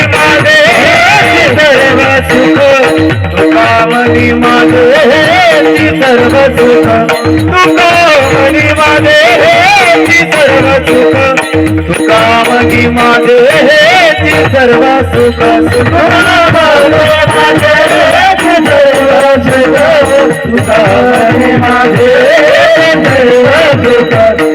माझे सर्व सुख। तुका मनी माझे सर्व सुख। तुका मनी माझे सर्व सुख। तुका मनी माझे सर्व सुख। सुख माझे सर्व सुख। तुका माझे सर्व सुख।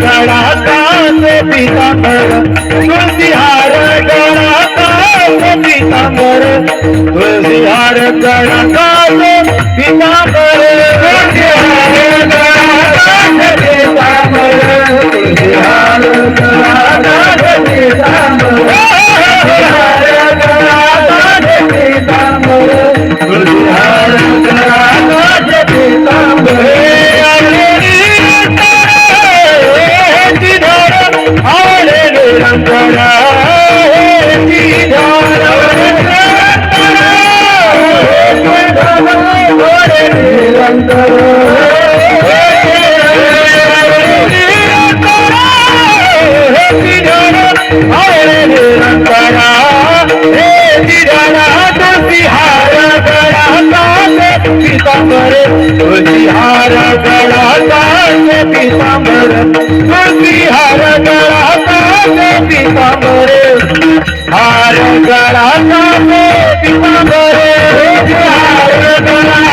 खड़ा था पीताम्बर तुलसीहार खड़ा था पीताम्बर तुलसीहार खड़ा था पीताम्बर पीताम्बर तुलसीहार गड़ा तारे पीताम्बर तुलसीहार गड़ा तारे पीताम्बर हार गड़ा तारे पीताम्बर हार गड़ा